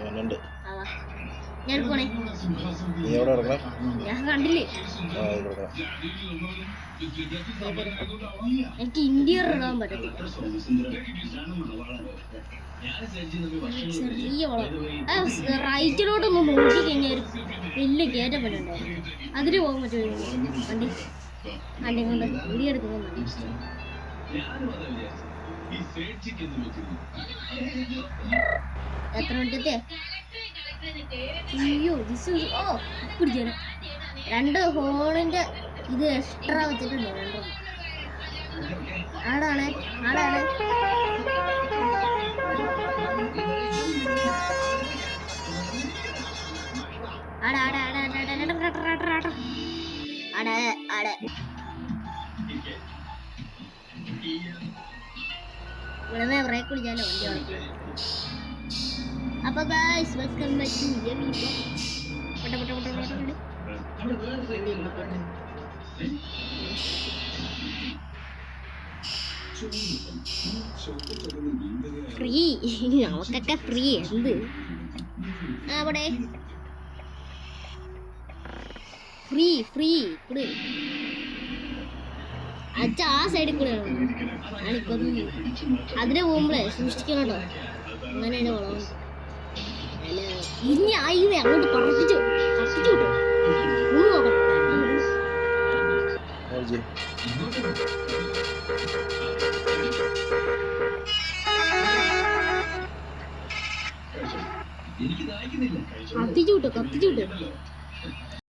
അവനുണ്ട്. ആവാ ഞാൻ നീ എവിടെ ഞാൻ കണ്ടില്ലേ? ആ ഇവിടെ. എനിക്ക് ഇന്ത്യ ഇടാൻ പറ്റത്തില്ല. ചെറിയ വളം. റൈറ്റിലോട്ടൊന്ന് നോക്കി കഴിഞ്ഞാൽ ഒരു വലിയ കയറ്റപ്പന ഉണ്ടായിരുന്നു അതിന് പോകാൻ പറ്റുമോ? വണ്ടി. വണ്ടി കൊണ്ട് വീഡിയോ എടുക്കുമ്പോൾ മതി എത്ര മിനിറ്റത്തെ അയ്യോ ദിസ് ഓ പിടിച്ചേരാം രണ്ട് ഹോണിന്റെ ഇത് എക്സ്ട്രാ വെച്ചിട്ടുണ്ട് രണ്ട്. ആടാണ് ആടാണ്. ആടാ ആടാ ആടാ ആടാ ആടാ ആടാ ആടാ ഇവിടെ ബ്രേക്ക് കുടിച്ചാലോ വണ്ടി വളയ്ക്കും അപ്പൊ guys welcome back to yummy പൊട്ട പൊട്ട പൊട്ട പൊട്ട പൊട്ട. ഫ്രീ നമുക്കൊക്കെ ഫ്രീ എന്ത്? അവിടെ. ഫ്രീ ഫ്രീ ഇവിടെ. അച്ഛ ആ സൈഡിൽ കൂടെ ഞാനിപ്പം അതിന് പോകുമ്പോഴേ സൂക്ഷിക്കണം കേട്ടോ. അങ്ങനെയാണ് വളവ് ഇനി ആ ഇവ അങ്ങോട്ട് പറപ്പിച്ചു കത്തിച്ചു കിട്ടും കത്തിച്ചു കിട്ടും കത്തിച്ചു കിട്ടും